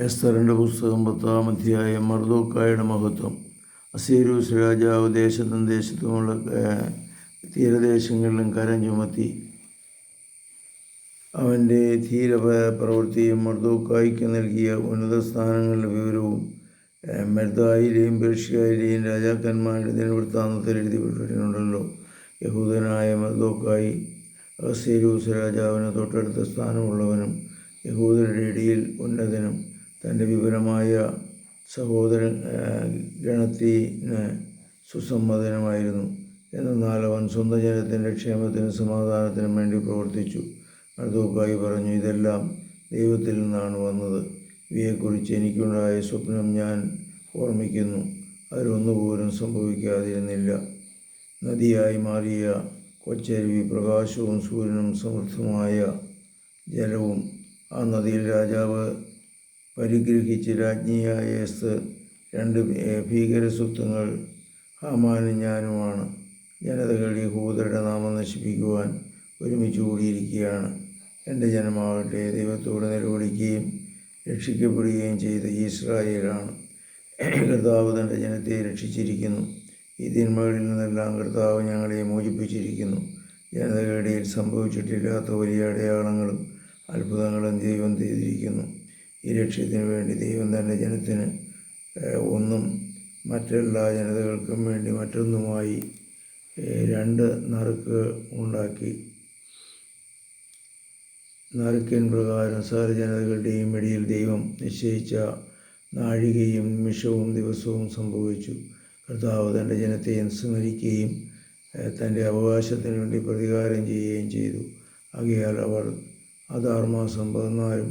എസ്തറിന്റെ പുസ്തകം പത്താം അധ്യായം മർദോക്കായുടെ മഹത്വം. അസീരൂസ് രാജാവ് ദേശത്തും ദേശത്തുമുള്ള തീരദേശങ്ങളിലും കരം ചുമത്തി. അവന്റെ ധീര പ്ര- പ്രവൃത്തിയും മർദോക്കായ്ക്ക് നൽകിയ ഉന്നത സ്ഥാനങ്ങളുടെ വിവരവും മെർദായിലെയും പേർഷ്യയിലെയും രാജാക്കന്മാരുടെ ദിനവൃത്താന്തത്തിൽ എഴുതിപ്പെട്ടിട്ടുണ്ടല്ലോ. യഹൂദനായ മർദോക്കായി അസീരൂസ് രാജാവിന് തൊട്ടടുത്ത സ്ഥാനമുള്ളവനും യഹൂദരുടെ ഇടയിൽ ഉന്നതനും തന്റെ വിപുലമായ സഹോദരൻ ഗണത്തിന് സുസമ്മതനമായിരുന്നു. എന്നാൽ അവൻ സ്വന്തം ജനത്തിന്റെ ക്ഷേമത്തിനും സമാധാനത്തിനും വേണ്ടി പ്രവർത്തിച്ചു. അടുത്തുപ്പായി പറഞ്ഞു ഇതെല്ലാം ദൈവത്തിൽ നിന്നാണ് വന്നത്. ഇവയെക്കുറിച്ച് എനിക്കുണ്ടായ സ്വപ്നം ഞാൻ ഓർമ്മിക്കുന്നു. അതിലൊന്നുപോലും സംഭവിക്കാതിരുന്നില്ല. നദിയായി മാറിയ കൊച്ചരുവി പ്രകാശവും സൂര്യനും സമൃദ്ധമായ ജലവും ആ നദിയിൽ രാജാവ് പരിഗ്രഹിച്ച് രാജ്ഞിയായ എസ് രണ്ട് ഭീകരസ്വത്വങ്ങൾ ഭീകര സ്വത്വങ്ങൾ ഹാമാനും ഞാനുമാണ്. ജനതകൾ യഹൂദരുടെ നാമം നശിപ്പിക്കുവാൻ ഒരുമിച്ച് കൂടിയിരിക്കുകയാണ്. എന്റെ ജനമാകട്ടെ ദൈവത്തോട് നിലവിളിക്കുകയും രക്ഷിക്കപ്പെടുകയും ചെയ്ത ഇസ്രായേലാണ് കർത്താവ് തന്റെ ജനത്തെ രക്ഷിച്ചിരിക്കുന്നു. ഈ തിന്മകളിൽ നിന്നെല്ലാം കർത്താവ് ഞങ്ങളെ മോചിപ്പിച്ചിരിക്കുന്നു. ജനതകളുടെ സംഭവിച്ചിട്ടില്ലാത്ത വലിയ അടയാളങ്ങളും അത്ഭുതങ്ങളും ദൈവം ചെയ്തിരിക്കുന്നു ഈ ലക്ഷ്യത്തിന് വേണ്ടി ദൈവം തന്റെ ജനത്തിന് ഒന്നും മറ്റെല്ലാ ജനതകൾക്കും വേണ്ടി മറ്റൊന്നുമായി രണ്ട് നറുക്ക് ഉണ്ടാക്കി. നറുക്കിൻ പ്രകാരം സകല ജനതകളുടെയും ഇടയിൽ ദൈവം നിശ്ചയിച്ച നാഴികയും നിമിഷവും ദിവസവും സംഭവിച്ചു. കർത്താവ് തന്റെ ജനത്തെ സ്മരിക്കുകയും തന്റെ അവകാശത്തിന് വേണ്ടി പ്രതികാരം ചെയ്യുകയും ചെയ്തു. ആകയാൽ അവർ അത് ആറുമാസം പതിനാലും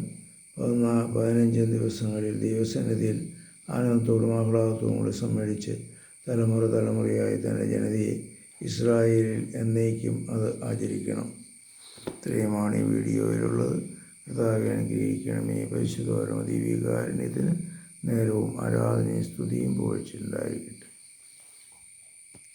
പതിനാ പതിനഞ്ചും ദിവസങ്ങളിൽ ദൈവസന്നിധിയിൽ ആനന്ദത്തോടും ആഹ്ലാദത്തോടും കൂടി സമ്മേളിച്ച് തലമുറ തലമുറയായി തന്റെ ജനതയെ ഇസ്രായേലിൽ എന്നേക്കും അത് ആചരിക്കണം. ഇത്രയുമാണ് ഈ വീഡിയോയിലുള്ളത്. കർത്താവെ അനുഗ്രഹിക്കണമേ. പരിശുദ്ധപരമ ദീപികാരുണ്യത്തിന് നേരവും ആരാധനയും സ്തുതിയും പുകഴ്ചയുണ്ടായിരിക്കട്ടെ